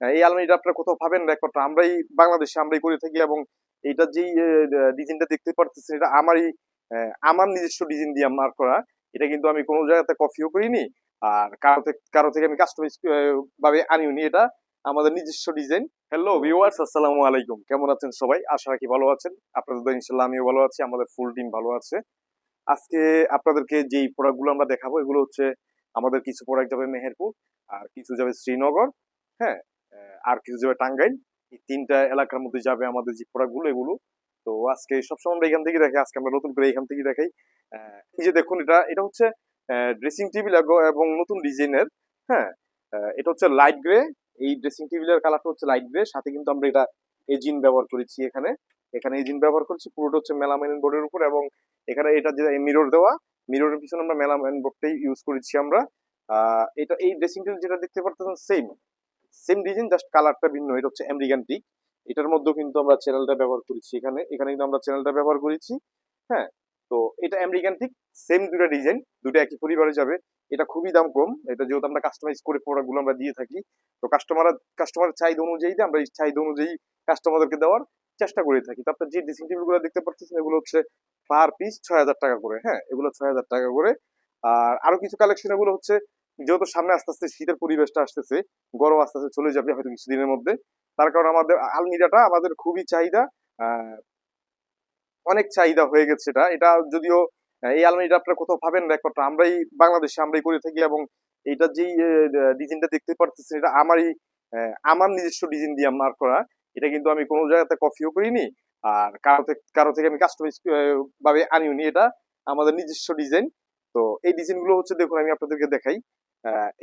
আহ, এই আলমারিটা আপনারা কোথাও পাবেন না। একমাত্র আমরাই বাংলাদেশে আমরাই করে থাকি এবং এটা যেই ডিজাইনটা দেখতে পারতেছেন এটা আমারই আমার নিজস্ব ডিজাইন দিয়ে মার্ক করা। এটা কিন্তু আমি কোনো জায়গাতে কপিও করিনি। আর কারও থেকে কারও থেকে আমি কাস্টমাইজ ভাবে আনিওনি এটা। আমাদের নিজস্ব ডিজাইন হ্যালো ভিউয়ার্স আসসালামু আলাইকুম। কেমন আছেন সবাই? আশা রাখি ভালো আছেন। আপনাদের ইনশাল্লাহ আমিও ভালো আছি। আমাদের ফুল টিম ভালো আছে। আজকে আপনাদেরকে যেই প্রোডাক্টগুলো আমরা দেখাবো এগুলো হচ্ছে আমাদের কিছু প্রোডাক্ট যাবে মেহেরপুর আর কিছু যাবে শ্রীনগর। হ্যাঁ আর কিছু যাবে টাঙ্গাইল, এই তিনটা এলাকার মধ্যে যাবে আমাদের যে প্রোডাক্টগুলো এগুলো। তো আজকে সবসময় আমরা এখান থেকে দেখাই, আজকে আমরা নতুন করে এখান থেকে দেখাই। এই যে দেখুন, এটা এটা হচ্ছে ড্রেসিং টেবিল এবং নতুন ডিজাইনের হ্যাঁ? এটা হচ্ছে লাইট গ্রে এই ড্রেসিং টেবিলের কালারটা হচ্ছে লাইট গ্রে সাথে কিন্তু আমরা এটা এজিন ব্যবহার করেছি এখানে। এখানে এজিন ব্যবহার করছি, পুরোটা হচ্ছে মেলামাইন বোর্ডের উপর এবং এখানে এটা যে মিরর দেওয়া মিররের পিছনে আমরা মেলামাইন বোর্ডটাই ইউজ করেছি আমরা। এটা এই ড্রেসিং টেবিল যেটা দেখতে পারতেছেন সেম সেম ডিজাইন জাস্ট কালারটা ভিন্ন, এটা হচ্ছে আমেরিকান টিক এটার মধ্যেও কিন্তু আমরা চ্যানেলটা ব্যবহার করেছি এখানে। এখানে কিন্তু আমরা চ্যানেলটা ব্যবহার করেছি হ্যাঁ? তো এটা আমেরিকান ঠিক সেম দুটা ডিজাইন দুটো একই পরিবারে যাবে। এটা খুবই দাম কম, এটা যেহেতু আমরা কাস্টমাইজ করে প্রোডাক্টগুলো আমরা দিয়ে থাকি, তো কাস্টমার কাস্টমার চাহিদা অনুযায়ী আমরা চাহিদা অনুযায়ী কাস্টমারদেরকে দেওয়ার চেষ্টা করে থাকি। তারপর যে ড্রেসিং টেবিলগুলো দেখতে পাচ্ছেন, এগুলো হচ্ছে পার পিস ছয় হাজার টাকা করে হ্যাঁ? এগুলো ছয় হাজার টাকা করে। আর আরও কিছু কালেকশন এগুলো হচ্ছে যেহেতু সামনে আস্তে আস্তে শীতের পরিবেশটা আসতেছে, গরম আস্তে আস্তে চলে যাবে হয়তো কিছুদিনের মধ্যে। তার কারণে আমাদের আলমিরাটা আমাদের খুবই চাহিদা অনেক চাহিদা হয়ে গেছে এটা। এটা যদিও এই আলমারিটা আপনারা কোথাও পাবেন না, একমাত্র আমরাই, বাংলাদেশে আমরাই করে থাকি এবং এটা যেই ডিজাইনটা দেখতে পারতেছেন, এটা আমারই আমার নিজস্ব ডিজাইন দিয়ে মার্ক করা। এটা কিন্তু আমি কোনো জায়গাতে কপিও করিনি আর কারও থেকে কারও থেকে আমি কাস্টমাইজ ভাবে আনিওনি। এটা আমাদের নিজস্ব ডিজাইন। তো এই ডিজাইনগুলো হচ্ছে, দেখুন, আমি আপনাদেরকে দেখাই।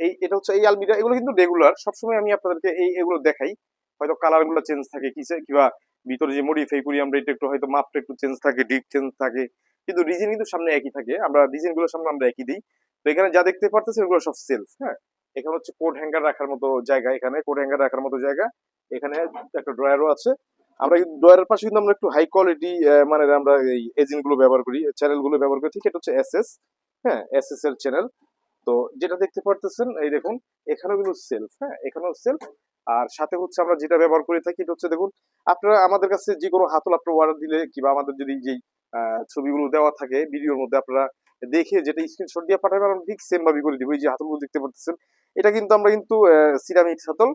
এই এটা হচ্ছে এই আলমিরা, এগুলো কিন্তু রেগুলার সবসময় আমি আপনাদেরকে এই এগুলো দেখাই। হয়তো কালারগুলো চেঞ্জ থাকে কিসে, কিবা ভিতরে যে মডিফাই করি, আমরা এটা একটু হয়তো মাপটা একটু চেঞ্জ থাকে ডিপ চেঞ্জ থাকে। কিন্তু ডিজাইন কিন্তু সামনে একই থাকে। আমরা ডিজাইনগুলো সামনে আমরা একই দিই। তো এখানে যা দেখতে পারতেছেন, এগুলো সব সেলফ হ্যাঁ? এখানে হচ্ছে কোট হ্যাঙ্গার রাখার মতো জায়গা এখানে কোট হ্যাঙ্গার রাখার মতো জায়গা। এখানে একটা ড্রয়ারও আছে। আমরা কিন্তু ড্রয়ারের পাশে কিন্তু আমরা একটু হাই কোয়ালিটি মানে আমরা এই এজিনগুলো ব্যবহার করি চ্যানেলগুলো ব্যবহার করি। ঠিক, এটা হচ্ছে এসএস হ্যাঁ? এসএস এর চ্যানেল তো যেটা দেখতে পারতেছেন, এই দেখুন, এখানেও কিন্তু সেলফ হ্যাঁ? এখানেও সেলফ আর সাথে হচ্ছে আমরা যেটা ব্যবহার করে থাকি, এটা হচ্ছে দেখুন, আপনারা আমাদের কাছে যে কোনো হাতল আপনার অর্ডার দিলে কিংবা আমাদের যদি যেই ছবিগুলো দেওয়া থাকে, ভিডিওর মধ্যে আপনারা দেখে যেটা স্ক্রিনশট দিয়ে পাঠাবেন, আমরা ঠিক সেম ভাবে করে দিব। এই যে হাতলগুলো দেখতে পাচ্ছেন এটা কিন্তু আমরা কিন্তু সিরামিক হাতল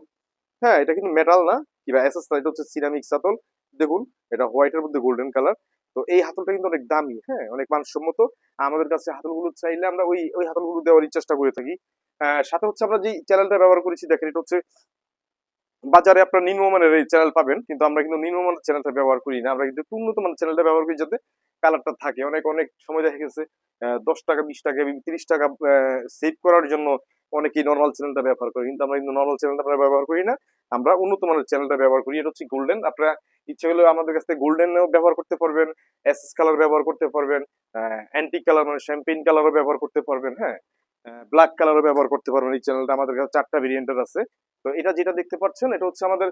হ্যাঁ? এটা কিন্তু মেটাল না, কিংবা এসএস না, এটা হচ্ছে সিরামিক হাতল। দেখুন, এটা হোয়াইটের মধ্যে গোল্ডেন কালার তো এই হাতলটা কিন্তু অনেক দামি হ্যাঁ অনেক মানসম্মত। আমাদের কাছে হাতলগুলো চাইলে আমরা ওই ওই হাতলগুলো দেওয়ারই চেষ্টা করে থাকি। সাথে হচ্ছে আমরা যে চ্যানেলটা ব্যবহার করেছি, দেখেন এটা হচ্ছে বাজারে আপনার নিম্নমানের এই চ্যানেল পাবেন, কিন্তু আমরা কিন্তু নিম্নমানের চ্যানেলটা ব্যবহার করি না। আমরা কিন্তু উন্নত মানের চ্যানেলটা ব্যবহার করি যাতে কালারটা থাকে। অনেক অনেক সময় দেখা গেছে দশ টাকা, বিশ টাকা তিরিশ টাকা সেভ করার জন্য অনেকেই নর্মাল চ্যানেলটা ব্যবহার করি, কিন্তু আমরা কিন্তু নর্মাল চ্যানেলটা ব্যবহার করি না। আমরা উন্নত মানের চ্যানেলটা ব্যবহার করি, এটা হচ্ছে গোল্ডেন আপনারা ইচ্ছে হলে আমাদের কাছ থেকে গোল্ডেনও ব্যবহার করতে পারবেন এসএস কালার ব্যবহার করতে পারবেন অ্যান্টিক কালার মানে শ্যাম্পেইন কালারও ব্যবহার করতে পারবেন হ্যাঁ? ব্ল্যাক কালারও ব্যবহার করতে পারবেন এই চ্যানেলটা আমাদের কাছে চারটা ভেরিয়েন্টের আছে। তো এটা যেটা দেখতে পাচ্ছেন, এটা হচ্ছে আমাদের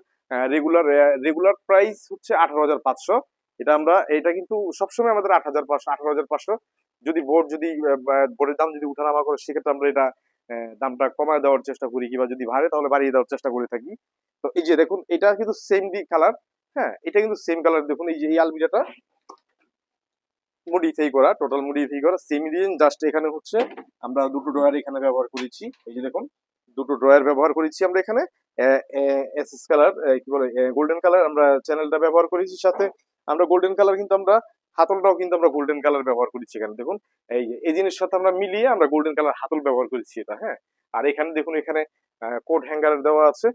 রেগুলার রেগুলার প্রাইস হচ্ছে আঠারো হাজার পাঁচশো। এটা আমরা, এটা কিন্তু সবসময় আমাদের আট হাজার পাঁচশো, আঠারো হাজার পাঁচশো। যদি বোর্ড যদি বোর্ডের দাম যদি উঠানামা করে, সেক্ষেত্রে আমরা এটা দামটা কমায় দেওয়ার চেষ্টা করি কিংবা যদি বাড়ে, তাহলে বাড়িয়ে দেওয়ার চেষ্টা করে থাকি। তো এই যে দেখুন, এটা কিন্তু সেম ডি কালার হ্যাঁ? এটা কিন্তু সেম কালার দেখুন, এই যে এই আলমিরাটা মডিফাই করা টোটাল মডিফাই করা সেম ডিজাইন জাস্ট এখানে হচ্ছে আমরা দুটো ড্রয়ার এখানে ব্যবহার করেছি। এই যে দেখুন, দুটো ড্রয়ার ব্যবহার করেছি আমরা এখানে। এসএস কালার কি বলে গোল্ডেন কালার আমরা চ্যানেলটা ব্যবহার করেছি সাথে। আমরা গোল্ডেন কালার কিন্তু আমরা হাতলটাও কিন্তু আমরা গোল্ডেন কালার ব্যবহার করেছি এখানে, দেখুন। এই এই জিনিসের সাথে আমরা মিলিয়ে আমরা গোল্ডেন কালার হাতল ব্যবহার করেছি এটা হ্যাঁ? আর এখানে দেখুন, এখানে কোট হ্যাঙ্গার দেওয়া আছে।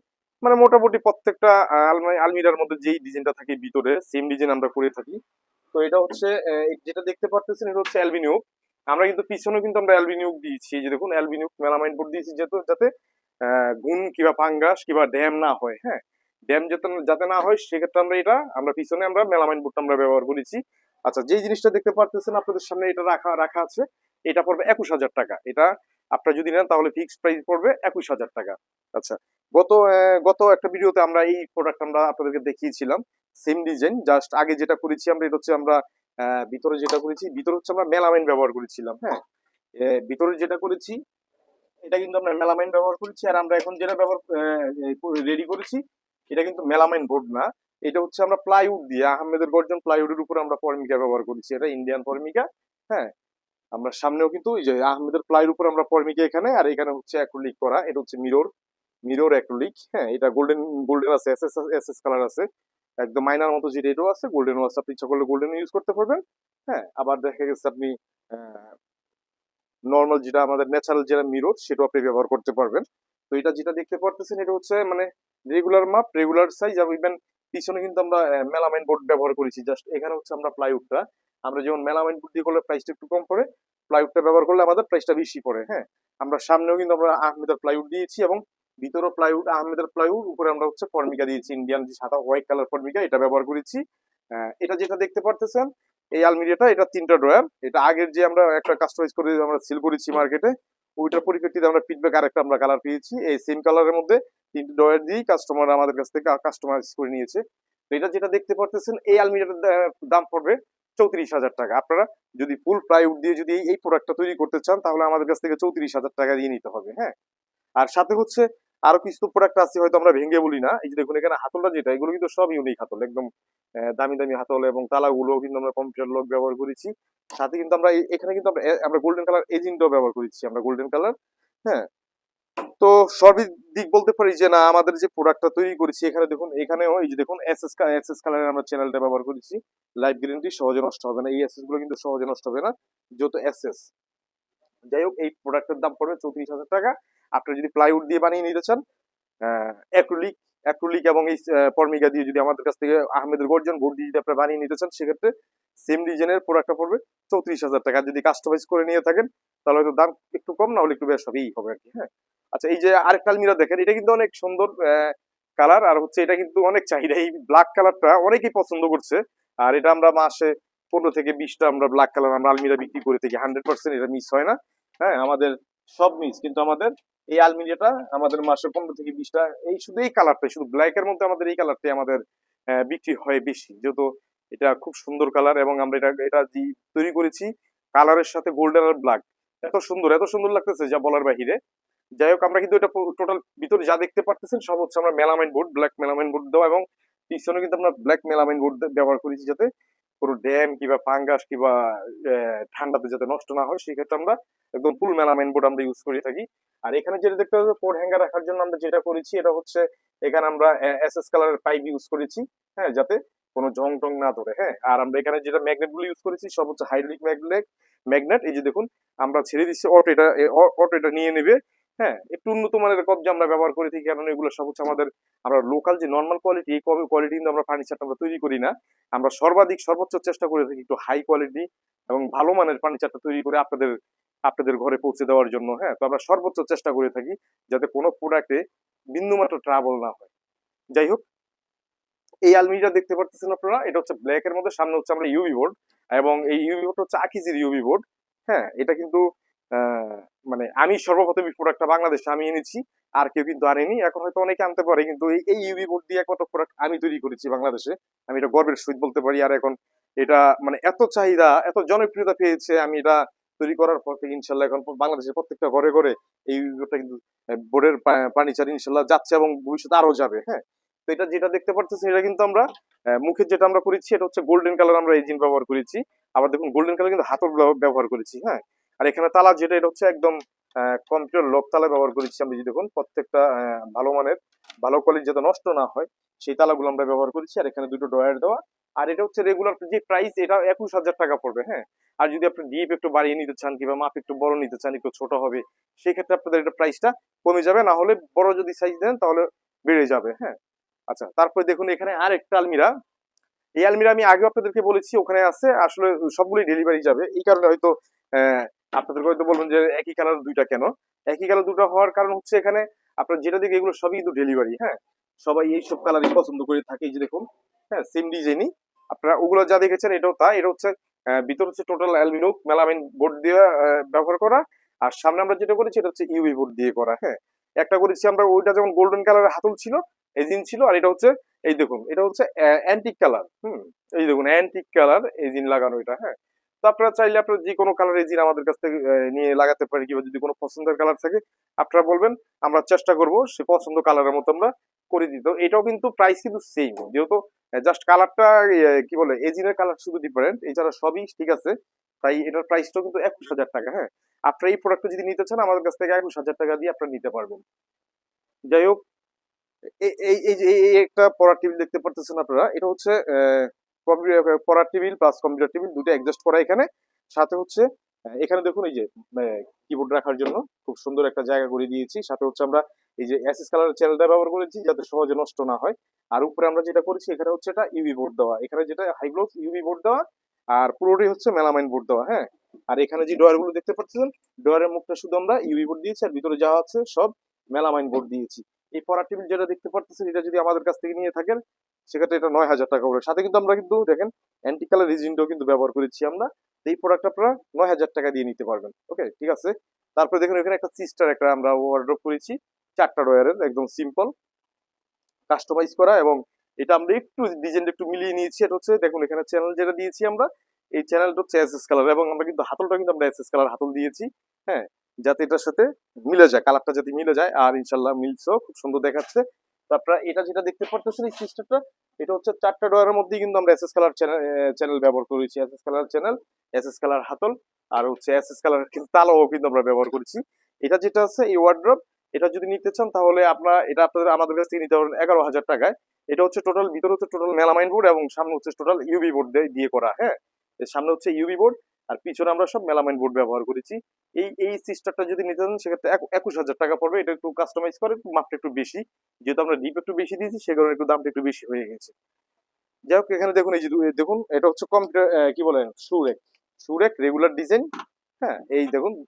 মানে মোটামুটি প্রত্যেকটা আলমারি আলমিরার মধ্যে যেই ডিজাইনটা থাকে ভিতরে সেম ডিজাইন আমরা করে থাকি। তো এটা হচ্ছে যেটা দেখতে পারতেছেন, এটা হচ্ছে অ্যালবিনিউক আমরা কিন্তু পিছনেও কিন্তু আমরা অ্যালবিনিউক দিয়েছি। যে দেখুন অ্যালবিনিউক মেলামাইন বোর্ড দিয়েছি যেহেতু, যাতে গুণ কিংবা পাঙ্গাস কিংবা ড্যাম না হয় হ্যাঁ? ড্যাম যাতে যাতে না হয়, সেক্ষেত্রে আমরা এটা, আমরা পিছনে আমরা মেলামাইন বোর্ডটা আমরা ব্যবহার করেছি। আচ্ছা যেই জিনিসটা দেখতে পারতেছেন আপনাদের সামনে এটা রাখা রাখা আছে, এটা পড়বে একুশ হাজার টাকা। এটা আপনারা যদি নেন তাহলে ফিক্সড প্রাইস পড়বে একুশ হাজার টাকা। আচ্ছা গত গত একটা ভিডিওতে আমরা এই প্রোডাক্ট আমরা আপনাদেরকে দেখিয়েছিলাম সেম ডিজাইন জাস্ট আগে যেটা করেছি আমরা, এটা হচ্ছে আমরা ভিতরে যেটা করেছি, ভিতরে হচ্ছে আমরা মেলামাইন ব্যবহার করেছিলাম হ্যাঁ? ভিতরে যেটা করেছি, এটা কিন্তু আমরা মেলামাইন ব্যবহার করেছি, আর আমরা এখন যেটা ব্যবহার রেডি করেছি, এটা কিন্তু মেলামাইন বোর্ড না। এটা হচ্ছে আমরা প্লাইউড দিয়ে, আহমেদের গর্জন প্লাইউডের উপর আমরা ফর্মিকা ব্যবহার করেছি। এটা ইন্ডিয়ান ফর্মিকা হ্যাঁ? আমরা সামনেও কিন্তু ওই যে আহমেদের প্লাইয়ের উপর আমরা ফর্মিকা এখানে, আর এখানে হচ্ছে অ্যাক্রিলিক করা। এটা হচ্ছে মিরর মিরর অ্যাক্রিলিক হ্যাঁ? এটা গোল্ডেন গোল্ডেন আছে এস এস এস কালার আছে। একদম মাইনার মতো যেটা এটাও আছে গোল্ডেন আছে আপনি ইচ্ছা করলে গোল্ডেন ইউজ করতে পারবেন হ্যাঁ? আবার দেখা গেছে আপনি নর্মাল যেটা আমাদের ন্যাচারাল যেটা মিরর সেটাও আপনি ব্যবহার করতে পারবেন। তো এটা যেটা দেখতে পারতেছেন, এটা হচ্ছে মানে রেগুলার মাপ রেগুলার সাইজ আর ইভেন পিছনে কিন্তু আমরা মেলামাইন বোর্ড ব্যবহার করেছি। জাস্ট এখানে হচ্ছে আমরা প্লাইউডটা আমরা যেমন মেলামাইন বোর্ড দিয়ে করলে প্রাইসটা একটু কম পড়ে প্লাইউডটা ব্যবহার করলে আমাদের প্রাইসটা বেশি পড়ে হ্যাঁ? আমরা সামনেও কিন্তু আমরা আহমেদের প্লাইউড দিয়েছি এবং ভিতরেও প্লাইউড আহমেদের প্লাইউড উপরে আমরা হচ্ছে ফর্মিকা দিয়েছি ইন্ডিয়ান যে সাদা হোয়াইট কালার ফর্মিকা এটা ব্যবহার করেছি। এটা যেটা দেখতে পারতেছেন, এই আলমিরিয়াটা এটা তিনটা ড্রয়ার। এটা আগের যে আমরা একটা কাস্টমাইজ করে আমরা সেল করেছি মার্কেটে ওইটার পরিপ্রেক্ষিতে আমরা ফিডব্যাক আরেকটা আমরা কালার পেয়েছি। এই সেম কালারের মধ্যে তিনটে ড্রয়ার দিয়েই কাস্টমার আমাদের কাছ থেকে কাস্টমাইজ করে নিয়েছে। এটা যেটা দেখতে পারতেছেন, এই আলমিরাটার দাম পড়বে চৌত্রিশ হাজার টাকা। আপনারা যদি ফুল প্লাইউড দিয়ে যদি এই- প্রোডাক্টটা তৈরি করতে চান, তাহলে আমাদের কাছ থেকে চৌত্রিশ হাজার টাকা দিয়ে নিতে হবে হ্যাঁ? আর সাথে হচ্ছে আরও কিছু প্রোডাক্ট আছে, হয়তো আমরা ভেঙে বলি না। এই যে দেখুন, এখানে হাতলটা যেটা, এগুলো কিন্তু সব ইউনিক হাতল, একদম দামি দামি হাতল এবং তালাগুলো কিন্তু আমরা কম্পিউটার লক ব্যবহার করেছি। সাথে কিন্তু আমরা এখানে কিন্তু আমরা গোল্ডেন কালার এজিনটাও ব্যবহার করেছি, আমরা গোল্ডেন কালার হ্যাঁ? তো সবই দিক বলতে পারি যে, না, আমাদের যে প্রোডাক্টটা তৈরি করেছি, এখানে দেখুন, এখানেও এই যে দেখুন এস এস এস এস কালারের আমরা চ্যানেলটা ব্যবহার করেছি। লাইফ গ্যারেন্টি সহজে নষ্ট হবে না। এই এসগুলো কিন্তু সহজে নষ্ট হবে না। যেহেতু এস এস যাই হোক, এই প্রোডাক্টের দাম পড়বে চৌত্রিশ হাজার টাকা। আপনি যদি প্লাইউড দিয়ে বানিয়ে নিতে চান অ্যাক্রিলিক অ্যাক্রিলিক এবং এই ফর্মিকা দিয়ে যদি আমাদের কাছ থেকে আহমেদের গর্জন বোর্ড দিয়ে যদি আপনি বানিয়ে নিতে চান, সেক্ষেত্রে সেম ডিজাইনের প্রোডাক্টটা পড়বে চৌত্রিশ হাজার টাকা। যদি কাস্টমাইজ করে নিয়ে থাকেন, তাহলে হয়তো দাম একটু কম, না হলে একটু বেশ হবেই হবে আর কি হ্যাঁ। আচ্ছা এই যে আরেকটা আলমিরা দেখেন, এটা কিন্তু অনেক সুন্দর কালার আর হচ্ছে এটা কিন্তু অনেক চাহিদা। এই ব্ল্যাক কালারটা অনেকেই পছন্দ করছে, আর এটা আমরা মাসে পনেরো থেকে বিশটা আমরা ব্ল্যাক কালার আমরা আলমিরা বিক্রি করে থাকি। হান্ড্রেড পার্সেন্ট এটা মিস হয় না হ্যাঁ আমাদের সব মিস কিন্তু আমাদের এই আলমিরাটা আমাদের মাসে পনেরো থেকে বিশটা, এই শুধু এই কালারটাই শুধু ব্ল্যাক এর মধ্যে আমাদের এই কালারটাই আমাদের বিক্রি হয় বেশি। যেহেতু এটা খুব সুন্দর কালার এবং আমরা এটা এটা যে তৈরি করেছি কালারের সাথে গোল্ডেন আর ব্ল্যাক এত সুন্দর এত সুন্দর লাগতেছে যা বলার বাহিরে। যাই হোক, আমরা কিন্তু এটা টোটাল ভিতরে যা দেখতে পারতেছেন, সব হচ্ছে আমরা melamine board black melamine board দেওয়া এবং পিছনে কিন্তু আমরা ব্ল্যাক মেলামাইন বোর্ড ব্যবহার করেছি যাতে কোনো ড্যাম কিংবা ফাঙ্গাস কিংবা ঠান্ডাতে যাতে নষ্ট না হয় সেক্ষেত্রে আমরা একদম ফুল মেলামাইন বোর্ড আমরা ইউজ করে থাকি। আর এখানে যেটা দেখতে পাচ্ছি কোড হ্যাঙ্গার রাখার জন্য আমরা যেটা করেছি, এটা হচ্ছে এখানে আমরা এস এস কালারের পাইপ ইউজ করেছি হ্যাঁ যাতে কোনো জং টং না ধরে হ্যাঁ? আর আমরা এখানে যেটা ম্যাগনেটগুলো ইউজ করেছি, সব হচ্ছে হাইড্রোলিক ম্যাগনেট ম্যাগনেট এই যে দেখুন, আমরা ছেড়ে দিচ্ছি অটো এটা অটো এটা নিয়ে নেবে হ্যাঁ? একটু উন্নত মানের কবজা আমরা ব্যবহার করে থাকি, কারণ এগুলো সব হচ্ছে আমাদের, আমরা লোকাল যে নর্মাল কোয়ালিটি এই কবে কোয়ালিটি কিন্তু আমরা ফার্নিচারটা আমরা তৈরি করি না। আমরা সর্বাধিক, সর্বোচ্চ চেষ্টা করে থাকি একটু হাই কোয়ালিটি এবং ভালো মানের ফার্নিচারটা তৈরি করে আপনাদের আপনাদের ঘরে পৌঁছে দেওয়ার জন্য হ্যাঁ? তো আমরা সর্বোচ্চ চেষ্টা করে থাকি, যাতে কোনো প্রোডাক্টে বিন্দুমাত্র ট্রাবল না হয়। যাই হোক এই আলমিরা দেখতে পাচ্ছেন আপনারা, এটা হচ্ছে ব্ল্যাক এর মধ্যে, সামনে হচ্ছে আমরা ইউভি বোর্ড এবং এই ইউভি বোর্ড হচ্ছে আকিজির ইউভি বোর্ড হ্যাঁ এটা কিন্তু মানে আমি সর্বপ্রথম এই প্রোডাক্টটা বাংলাদেশে আমি এনেছি, আর কেউ কিন্তু আনেনি এখন হয়তো অনেকে আনতে পারে, কিন্তু এই ইউভি বোর্ড দিয়ে একমাত্র প্রোডাক্ট আমি তৈরি করেছি বাংলাদেশে। আমি এটা গর্বের সহিত বলতে পারি, আর এখন এটা মানে এত চাহিদা, এত জনপ্রিয়তা পেয়েছে আমি এটা তৈরি করার পর থেকে ইনশাল্লাহ এখন বাংলাদেশের প্রত্যেকটা ঘরে ঘরে এই বোর্ডটা কিন্তু বোর্ডের ফার্নিচার ইনশাল্লাহ যাচ্ছে এবং ভবিষ্যতে আরও যাবে হ্যাঁ। তো এটা যেটা দেখতে পারতেছেন এটা কিন্তু আমরা মুখের যেটা আমরা করেছি, এটা হচ্ছে গোল্ডেন কালার আমরা ইঞ্জিন ব্যবহার করেছি। আবার দেখুন গোল্ডেন কালার কিন্তু হাতল ব্যবহার করেছি হ্যাঁ? আর এখানে তালা যেটা, এটা হচ্ছে একদম কম্পিউটার লক তালা ব্যবহার করেছি আমরা যে দেখুন, প্রত্যেকটা ভালো মানের, ভালো কোয়ালিটি যাতে নষ্ট না হয়, সেই তালাগুলো আমরা ব্যবহার করেছি। আর এখানে দুটো ড্রয়ার দেওয়া। আর এটা হচ্ছে রেগুলার যে প্রাইস এটা একুশ হাজার টাকা পড়বে হ্যাঁ? আর যদি আপনি ডিপ একটু বাড়িয়ে নিতে চান, কিংবা মাপ একটু বড় নিতে চান, একটু ছোট হবে, সেক্ষেত্রে আপনাদের এটা প্রাইসটা কমে যাবে। না হলে বড় যদি সাইজ দেন, তাহলে বেড়ে যাবে হ্যাঁ? আচ্ছা তারপরে দেখুন এখানে আর একটা আলমিরা। এই আলমিরা আমি আগে আপনাদেরকে বলেছি, ওখানে আছে, আসলে সবগুলোই ডেলিভারি যাবে। এই কারণে হয়তো আপনাদেরকে হয়তো বলবেন যে একই কালার দুইটা কেন? একই কালার দুটো হওয়ার কারণ হচ্ছে এখানে আপনার যেটা দিকে এগুলো সবই কিন্তু ডেলিভারি হ্যাঁ? সবাই এই সব কালারই পছন্দ করে থাকে যে দেখুন হ্যাঁ সেম ডিজাইনই আপনারা ওগুলো যা দেখেছেন, এটাও তা এটা হচ্ছে ভিতর হচ্ছে টোটাল অ্যালমিনো মেলামিন বোর্ড দিয়ে ব্যবহার করা। আর সামনে আমরা যেটা করেছি, এটা হচ্ছে ইউভি বোর্ড দিয়ে করা হ্যাঁ? একটা করেছি আমরা, ওইটা যেমন গোল্ডেন কালারের হাতল ছিল এজিন ছিল, আর এটা হচ্ছে, এই দেখুন, এটা হচ্ছে অ্যান্টিক কালার হুম, এই দেখুন অ্যান্টিক কালার এজিন লাগানো এটা হ্যাঁ। তো আপনারা চাইলে আপনারা যে কোনো কালার রেজিন আমাদের কাছ থেকে নিয়ে লাগাতে পারেন, কিংবা যদি কোনো পছন্দের কালার থাকে, আপনারা বলবেন, আমরা চেষ্টা করব, সে পছন্দ কালারের মতো আমরা করে দিতে। এটাও কিন্তু প্রাইস কিন্তু সেম যেহেতু জাস্ট কালারটা কি বলে, এজিনের কালার শুধু ডিফারেন্ট এছাড়া সবই ঠিক আছে, তাই এটার প্রাইসটাও কিন্তু একুশ হাজার টাকা হ্যাঁ। আপনারা এই প্রোডাক্টটা যদি নিতে চান, আমাদের কাছ থেকে একুশ হাজার টাকা দিয়ে আপনারা নিতে পারবেন। যাই হোক এই এই একটা পড়ার টেবিল দেখতে পারতেছেন আপনারা, এটা হচ্ছে পড়ার টেবিল প্লাস কম্পিউটার টেবিল, দুটো অ্যাডজাস্ট করা এখানে। সাথে হচ্ছে এখানে দেখুন এই যে কিবোর্ড রাখার জন্য খুব সুন্দর একটা জায়গা করে দিয়েছি। সাথে হচ্ছে আমরা এই যে অ্যাসেস কালার চ্যানেলটা ব্যবহার করেছি যাতে সহজে নষ্ট না হয়। আর উপরে আমরা যেটা করেছি, এখানে হচ্ছে এটা ইউভি বোর্ড দেওয়া। এখানে যেটা হাইগ্লোস ইউভি বোর্ড দেওয়া, আর পুরোটাই হচ্ছে মেলামাইন বোর্ড দেওয়া হ্যাঁ? আর এখানে যে ডয়ারগুলো দেখতে পাচ্ছেন ডয়ারের মুখটা শুধু আমরা ইউভি বোর্ড দিয়েছি, আর ভিতরে যা আছে সব মেলামাইন বোর্ড দিয়েছি। এই পড়ার টেবিল যেটা দেখতে পাচ্ছেন এটা যদি আমাদের কাছ থেকে নিয়ে থাকেন, সেক্ষেত্রে এটা নয় হাজার টাকা করে। সাথে কিন্তু আমরা কিন্তু দেখেন অ্যান্টি কালার রিজিনটাও কিন্তু ব্যবহার করেছি আমরা। এই প্রোডাক্ট আপনারা নয় হাজার টাকা দিয়ে নিতে পারবেন। ওকে, ঠিক আছে? তারপরে দেখুন, এখানে একটা সিস্টার একটা আমরা ওয়ার্ড্রপ করেছি, চারটা ডয়ারের একদম সিম্পল কাস্টমাইজ করা এবং এটা আমরা একটু ডিজাইনটা একটু মিলিয়ে নিয়েছি। এটা হচ্ছে, দেখুন, এখানে চ্যানেল যেটা দিয়েছি আমরা, এই চ্যানেলটা হচ্ছে এস এস কালার এবং আমরা কিন্তু হাতলটা কিন্তু আমরা এসএস কালার হাতল দিয়েছি। হ্যাঁ যাতে এটার সাথে মিলে যায়, কালারটা যাতে মিলে যায়, আর ইনশাল্লাহ মিলছেও খুব সুন্দর দেখাচ্ছে। তারপরে এটা যেটা দেখতে পারতেছেন এই সিস্টেমটা, এটা হচ্ছে চারটা ডয়ারের মধ্যেই কিন্তু আমরা এসএস কালার চ্যানেল ব্যবহার করেছি। SS colour channel SS colour হাতল, আর হচ্ছে এসএস কালার কিন্তু তালাও কিন্তু আমরা ব্যবহার করেছি। এটা যেটা আছে, এই ওয়ার্ড্রপ এটা যদি নিতে চান তাহলে আপনারা, এটা আপনাদের, আমাদের কাছ থেকে নিতে পারবেন এগারো হাজার টাকায়। এটা হচ্ছে টোটাল ভিতরে হচ্ছে টোটাল মেলামাইন বোর্ড এবং সামনে হচ্ছে টোটাল ইউবি বোর্ড দিয়ে করা হ্যাঁ? সামনে হচ্ছে ইউবি বোর্ড আর পিছনে আমরা সব মেলামাইন বোর্ড ব্যবহার করেছি। এই এই সিস্টারটা যদি নিতে চান, সেক্ষেত্রে একুশ হাজার টাকা পড়বে। এটা একটু কাস্টমাইজ করে মাপটা একটু বেশি। যেহেতু আমরা ডিপ একটু বেশি দিয়েছি, সে কারণে একটু দামটা একটু বেশি হয়ে গেছে। যাই হোক, এখানে দেখুন, এই যে দেখুন, এটা হচ্ছে কম্পিউটার কি বলে সুরেক সুরেক রেগুলার ডিজাইন হ্যাঁ এই দেখুন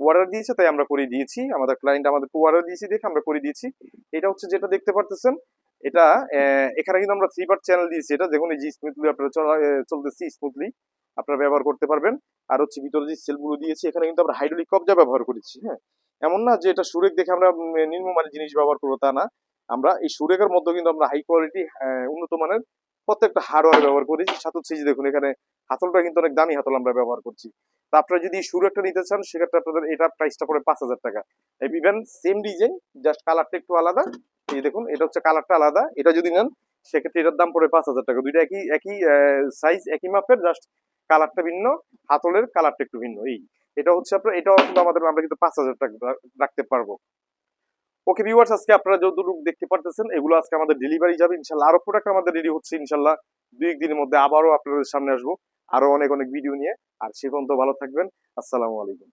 অর্ডার দিয়েছে, তাই আমরা করে দিয়েছি। আমাদের ক্লায়েন্ট আমাদেরকে অর্ডার দিয়েছি, দেখে আমরা করে দিয়েছি। এটা হচ্ছে যেটা দেখতে পারতেছেন, এটা এখানে কিন্তু আমরা থ্রি পার্ট চ্যানেল দিয়েছি। এটা দেখুন, এই যে স্মুথলি আপনারা চলা- চলতেছি স্মুথলি আপনারা ব্যবহার করতে পারবেন। আর হচ্ছে ভিতরে যে সেলগুলো দিয়েছি, এখানে কিন্তু আমরা হাইড্রোলিক কবজা ব্যবহার করেছি হ্যাঁ? এমন না যে এটা সুরেক দেখে আমরা নিম্নমানের জিনিস ব্যবহার করব তা না। আমরা এই সুরেকের মধ্যে কিন্তু আমরা হাই কোয়ালিটি উন্নত মানের প্রত্যেকটা হার্ডওয়্যার ব্যবহার করেছি। সাথে এই যে দেখুন, এখানে হাতলটা কিন্তু অনেক দামি হাতল আমরা ব্যবহার করছি। তা আপনারা যদি সুরেকটা নিতে চান, সেক্ষেত্রে আপনাদের এটা প্রাইসটা পড়ে পাঁচ হাজার টাকা। ইভেন সেম ডিজাইন জাস্ট কালারটা একটু আলাদা। এই দেখুন, এটা হচ্ছে কালারটা আলাদা। এটা যদি নেন, সেক্ষেত্রে এটার দাম পড়ে পাঁচ হাজার টাকা। দুইটা একই একই সাইজ একই মাপের জাস্ট কালারটা ভিন্ন, হাতলের কালারটা একটু ভিন্ন, এই। এটা হচ্ছে আপনার, এটাও কিন্তু আমাদের, আমরা কিন্তু পাঁচ হাজার টাকা রাখতে পারব। ওকে ভিউয়ার্স আজকে আপনারা যত যতটুকু দেখতে পারতেছেন, এগুলো আজকে আমাদের ডেলিভারি যাবে, ইনশাল্লাহ আরও প্রোডাক্ট আমাদের রেডি হচ্ছে, ইনশাল্লাহ দুই একদিনের মধ্যে আবারও আপনাদের সামনে আসব, আরও অনেক অনেক ভিডিও নিয়ে। আর সে পর্যন্ত ভালো থাকবেন, আসসালামু আলাইকুম।